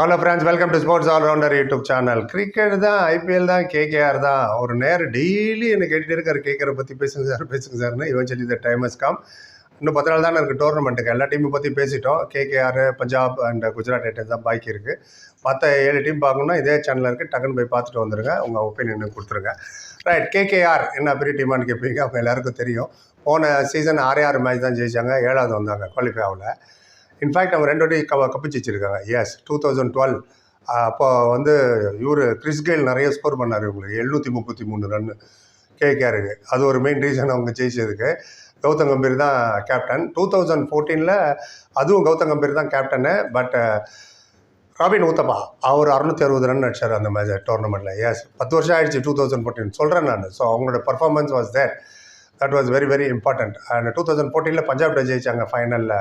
Hello friends welcome to sports allrounder YouTube channel cricket தான் IPL தான் KKR தான். ஒரு நேரம் டெய்லி என்ன கேட்டுட்டு இருக்கார். கேட்குற பற்றி பேசுங்க சார் பேசுங்க சார்னு இவன் த டைம் இஸ் கம் இன்னும் பத்து நாள் தானே இருக்குது டோர்னமெண்ட்டுக்கு எல்லா டீமை பற்றி பேசிட்டோம். KKR Punjab and Gujarat Titans தான் பாக்கி இருக்குது மற்ற ஏழு டீம் பார்க்கணுன்னா இதே சேனலில் இருக்குது டக்குன்னு போய் பார்த்துட்டு வந்துருங்க. உங்கள் ஒப்பீனியன் கொடுத்துருங்க. ரைட் கேகேஆர் என்ன பெரிய டீமானு கேட்பீங்க அவங்க எல்லாருக்கும் தெரியும். போன சீசன் ஆறே ஆறு மேட்ச் தான் ஜெயிச்சாங்க. ஏழாவது வந்தாங்க குவாலிஃபை ஆகல. இன்ஃபேக்ட் அவங்க ரெண்டு வாட்டி கவ கப்பிச்சு வச்சிருக்காங்க. எஸ் டூ தௌசண்ட் டுவெல் அப்போ வந்து இவர் கிறிஸ் கெயில் நிறைய ஸ்கோர் பண்ணார் இவங்களுக்கு. எழுநூற்றி முப்பத்தி மூணு ரன்னு கேகேஆருக்கு அது ஒரு மெயின் ரீசன் அவங்க ஜெயிச்சதுக்கு. கௌதம் கம்பீர் தான் கேப்டன் டூ தௌசண்ட் ஃபோர்டீனில் அதுவும் கௌதம் கம்பீர் தான் கேப்டனு பட் ராபின் ஊத்தப்பா அவர் அறுநூத்தி அறுபது ரன் அடிச்சார் அந்த மேட்ச் டோர்னமெண்ட்டில் எஸ் பத்து வருஷம் ஆயிடுச்சு டூ தௌசண்ட் ஃபோர்டீன் சொல்கிறேன் நான். ஸோ அவங்களோட performance was there that was very very important and two thousand ஃபோர்டீனில் பஞ்சாப்ட ஜெயிச்சாங்க ஃபைனலில்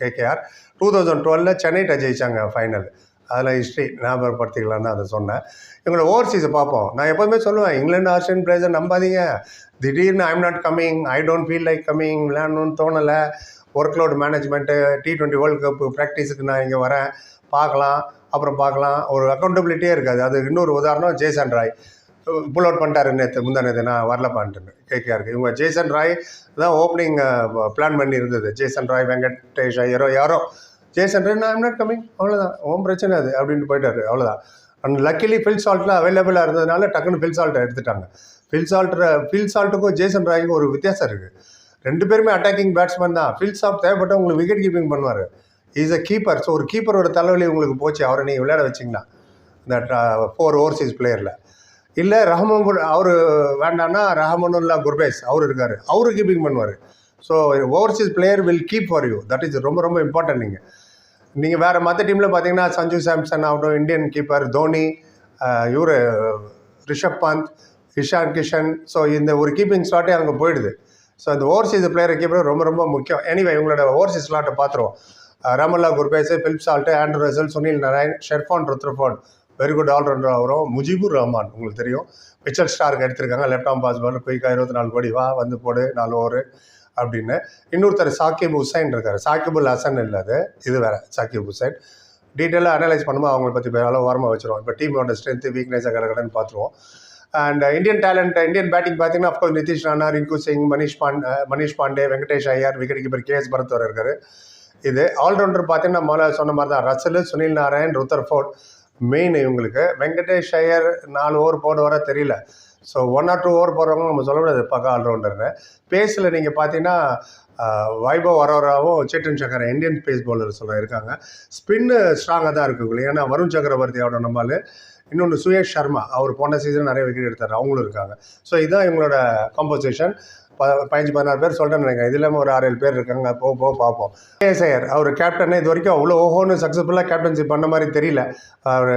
கேகேஆர் டூ தௌசண்ட் டுவெலில் சென்னைட்ட ஜெயித்தாங்க ஃபைனல் அதில் ஹிஸ்ட்ரி ஞாபகப்படுத்திக்கலாம் தான் அதை சொன்னேன். இவங்களோட ஓவர்சீஸை பார்ப்போம். நான் எப்போதுமே சொல்லுவேன் இங்கிலாந்து ஆஸ்திரேலியன் பிளேயர்ஸை நம்பாதீங்க. திடீர்னு I'm not coming I don't feel like coming விளையாடணும்னு தோணலை. Workload management T twenty World Cup ப்ராக்டிஸுக்கு நான் இங்கே வரேன். பார்க்கலாம். அப்புறம் பார்க்கலாம். ஒரு அக்கௌண்டபிலிட்டியே இருக்காது. அது இன்னொரு உதாரணம் ஜேசன் ராய். புல் அவுட் பண்ணிட்டாரு நேற்று முந்தா நேற்று நான் வரலப்பான்ட்டு கேகேஆருக்கு இவங்க ஜேசன் ராய் தான் ஓப்பனிங் பிளான் பண்ணி இருந்தது ஜேசன் ராய் வெங்கடேஷ் ஐயரோ யாரோ. ஜேசன் ராய் நான் நாட் கம்மிங் அவ்வளோதான் ஓம் பிரச்சனை அது அப்படின்ட்டு போயிட்டாரு. அவ்வளோதான் அண்ட் லக்கிலி ஃபில் சால்ட்லாம் அவைலபிளாக இருந்ததுனால டக்குன்னு ஃபில் சால்ட்டை எடுத்துட்டாங்க. ஃபில் சால்ட் ஃபில் சால்ட்டுக்கும் ஜேசன் ராய்க்கும் ஒரு வித்தியாசம் இருக்குது ரெண்டு பேருமே அட்டாக்கிங் பேட்ஸ்மேன் தான். ஃபில் சால்ட் தேவைப்பட்ட உங்களுக்கு விக்கெட் கீப்பிங் பண்ணுவார். இஸ் அ கீப்பர் ஸோ ஒரு கீப்பரோட தலைவலி உங்களுக்கு போச்சு. அவரை நீங்கள் விளையாட வச்சிங்கன்னா. இந்த ஃபோர் ஓவர்சீஸ் பிளேயரில் இல்லை ரஹமன் அவர் வேண்டாம்னா ரஹமனுல்லா குர்பேஸ் அவர் இருக்கார். அவரு கீப்பிங் பண்ணுவார். So overseas player will keep for you that is ரொம்ப ரொம்ப இம்பார்ட்டன்ட் நீங்கள் நீங்கள் வேறு மற்ற டீமில் பார்த்தீங்கன்னா சஞ்சு சாம்சன் ஆகட்டும் இந்தியன் கீப்பர் தோனி இவர் ரிஷப் பந்த் இஷான் கிஷன் ஸோ இந்த ஒரு கீப்பிங் ஸ்லாட்டே அங்கே போயிடுது. ஸோ இந்த ஓவர்சீஸ் பிளேயரை கீப்பர் ரொம்ப ரொம்ப முக்கியம். எனிவே இவங்களோட ஓவர்சீஸ் ஸ்லாட்டை பார்த்துருவோம் Rahmanullah Gurbaz Phil Salt Andrew Russell Sunil Narine Sherfane Rutherford very good allrounder வரும் முஜிபுர் ரஹ்மான் உங்களுக்கு தெரியும். மிச்சல் ஸ்டாருக்கு எடுத்திருக்காங்க. லெப்டாம் பாஸ் பால் குயிக்காக இருபத்தி நாலு கோடி வா வந்து போடு நாலு ஓவர் அப்படின்னு. இன்னொருத்தர் சாக்கிப் ஹுசைன் இருக்கார். சாக்கிபுல் ஹசன் இல்லை அது. இது வேறு சாக்கிப் ஹுசைன் டீட்டெயிலாக அனலைஸ் பண்ணும்போது அவங்கள பற்றி பேரால ஓரமாக வச்சுருவோம். இப்போ டீமோட ஸ்ட்ரென்த்து வீக்னஸை கடகடன்னு பார்த்துருவோம் and Indian talent Indian batting பார்த்தீங்கன்னா of course Nitish Rana Rinku Singh Manish Pandey Manish Pandey Venkatesh Iyer wicket keeper K S பரத்வர் இருக்கார். இது ஆல்ரவுண்டர் பார்த்தீங்கன்னா முதல்ல சொன்ன மாதிரி தான் Russell Sunil Narine Rutherford main இவங்களுக்கு. வெங்கடேஷ் ஐயர் நாலு ஓவர் போட வர தெரியல. So one or two over போடுறவங்க நம்ம சொல்ல முடியாது. பக்கா ஆல்ரவுண்டர்னு பேஸில் நீங்கள் பார்த்தீங்கன்னா Vaibhav வரவராவும் Chetan Sakariya Indian pace bowler சொல்ல இருக்காங்க. ஸ்பின்னு ஸ்ட்ராங்காக தான் இருக்குது ஏன்னா வருண் சக்கரவர்த்தி அவரோட நம்மால் இன்னொன்று சுயேஷ் சர்மா அவர் போன சீசன் நிறைய விக்கெட் எடுத்தார். அவங்களும் இருக்காங்க. ஸோ இதுதான் இவங்களோட கம்போசிஷன் ப பதினஞ்சு பதினாறு பேர் சொல்கிறேன்னு நினைக்கிறேன். இல்லாமல் ஒரு ஆறு ஏழு பேர் இருக்காங்க. போக போக பார்ப்போம். கேஎஸ்ஐயர் அவர் கேப்டனே இது வரைக்கும் அவ்வளோ ஓஹோன்னு சக்ஸஸ்ஃபுல்லாக கேப்டன்ஷிப் பண்ண மாதிரி தெரியல. அவர்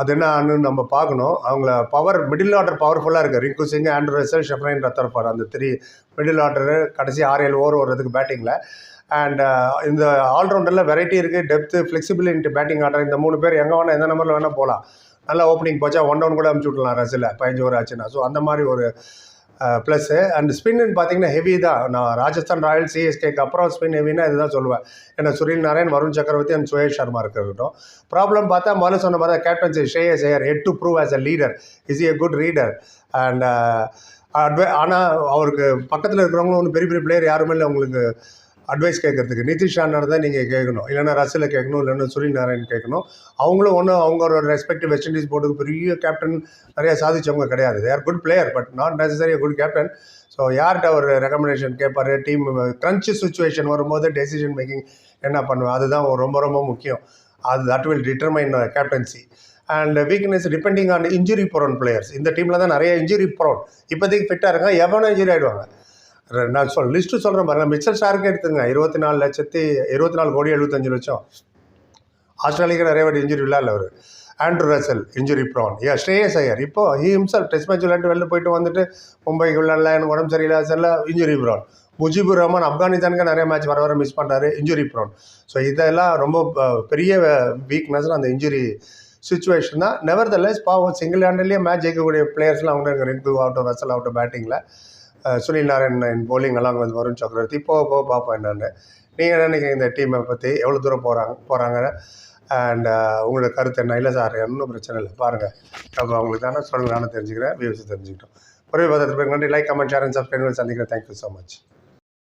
அது என்னன்னு நம்ம பார்க்கணும். அவங்கள பவர் மிடில் ஆர்டர் பவர்ஃபுல்லாக இருக்குது Rinku Singh Andrew Russell Sherfane Rutherford அந்த த்ரீ மிடில் ஆர்டரு கடைசி ஆறு ஏழு ஓவர் வர்றதுக்கு பேட்டிங்கில் அண்ட் இந்த ஆல்ரவுண்டரில் வெரைட்டி இருக்குது டெப்த்து ஃப்ளெக்சிபிலிட்டி பேட்டிங் ஆர்டர் இந்த மூணு பேர் எங்கே வேணால் எந்த நம்பரில் வேணால் போகலாம் நல்லா ஓப்பனிங் போச்சா ஒன் டவுன் கூட அமுச்சு விட்லாம் ரசில். பதினஞ்சு ஓவர் ஆச்சுன்னா. ஸோ அந்த மாதிரி ஒரு ப்ளஸ்ஸு அண்ட் ஸ்பின்னு பார்த்தீங்கன்னா ஹெவி தான். நான் ராஜஸ்தான் ராயல்ஸ் சிஎஸ்கேக்கு அப்புறம் ஸ்பின் ஹெவினா இதுதான் சொல்லுவேன். ஏன்னா சுனில் நாராயண் வருண் சக்கரவர்த்தி அண்ட் சுயேஷ் சர்மா இருக்கட்டும். ப்ராப்ளம் பார்த்தா முதல்ல சொன்ன மாதிரி captaincy ஷேயஸ் Iyer head to prove as a leader is a good reader and அட்வை ஆனால் அவருக்கு பக்கத்தில் இருக்கிறவங்களும் ஒன்றும் பெரிய பெரிய பிளேயர் யாருமே இல்லை உங்களுக்கு அட்வைஸ் கேட்கறதுக்கு. நிதிஷ் அண்ணன் தான் நீங்கள் கேட்கணும். இல்லைன்னா ரசில் கேட்கணும் இல்லைன்னா சுனில் நாராயண் கேட்கணும். அவங்களும் ஒன்றும் அவங்களோட ரெஸ்பெக்டிவ் வெஸ்ட் இண்டீஸ் போர்டுக்கு பெரிய கேப்டன் நிறையா சாதிச்சவங்க கிடையாது. There good player but not necessary good captain so யார்கிட்ட அவர் ரெக்கமெண்டேஷன் கேட்பார்? டீம் க்ரன்ச் சுச்சுவேஷன் வரும்போது டெசிஷன் மேக்கிங் என்ன பண்ணுவேன் அதுதான் ரொம்ப ரொம்ப முக்கியம். அது that will determine captaincy and weakness depending on injury prone players இந்த டீமில் தான் நிறைய இன்ஜுரி ப்ரோன் இப்போதைக்கு ஃபிட்டாக இருக்காங்க. எவ்வளோ இன்ஜுரி ஆகிடுவாங்க நான் சொல். லிஸ்ட்டு சொல்கிறேன் பாருங்க. மிச்சர் ஸ்டாருக்கு எடுத்துங்க. இருபத்தி நாலு லட்சத்தி இருபத்தி நாலு கோடி எழுபத்தஞ்சு லட்சம். ஆஸ்திரேலியாவுக்கு நிறைய வாட்டி இன்ஜுரி இல்லை அவர். Andrew Russell injury prone a Shreyas Iyer இப்போ ஹி ஹிம்சல் டெஸ்ட் மேட்ச் விளாண்டு வெளில போயிட்டு வந்துட்டு மும்பைக்கு விளையாடல எனக்கு உடம்பு சரியில்லை செல்ல இன்ஜுரி ப்ரான் முஜிபுர் ரஹ்மான் ஆப்கானிஸ்தானுக்கு நிறைய மேட்ச் வர வர மிஸ் பண்ணுறாரு இன்ஜுரி ப்ரான் ஸோ இதெல்லாம் ரொம்ப பெரிய வீக்னஸ் அந்த இன்ஜுரி சுச்சுவேஷன் தான். நெவர் த லெஸ் பாவம் சிங்கிள் ஹேண்டர்லேயே மேட்ச் ஜெயிக்கக்கூடிய பிளேயர்ஸ்லாம் அவங்க ரிங்கு ஆகட்டும் ரசல் ஆகட்டும் பேட்டிங்கில் சுனில் நாராயண் போலிங் எல்லாம் வந்து வருண் சக்கரவர்த்தி போக போக பார்ப்போம் என்னென்னு நீங்கள் என்ன நினைக்கிறீங்க இந்த டீமை பற்றி எவ்வளோ தூரம் போகிறாங்க போகிறாங்க அண்ட் உங்களோட கருத்து என்ன? இல்லை சார் ஒன்றும் பிரச்சனை இல்லை. பாருங்கள் அப்போ அவங்களுக்கு தானே சொல்லலாம்னு தெரிஞ்சுக்கிறேன் வியூஸ் தெரிஞ்சுக்கிட்டோம். ஒரே பதத்தில் நன்றி. Like comment share and subscribe சந்திக்கிறேன். Thank you so much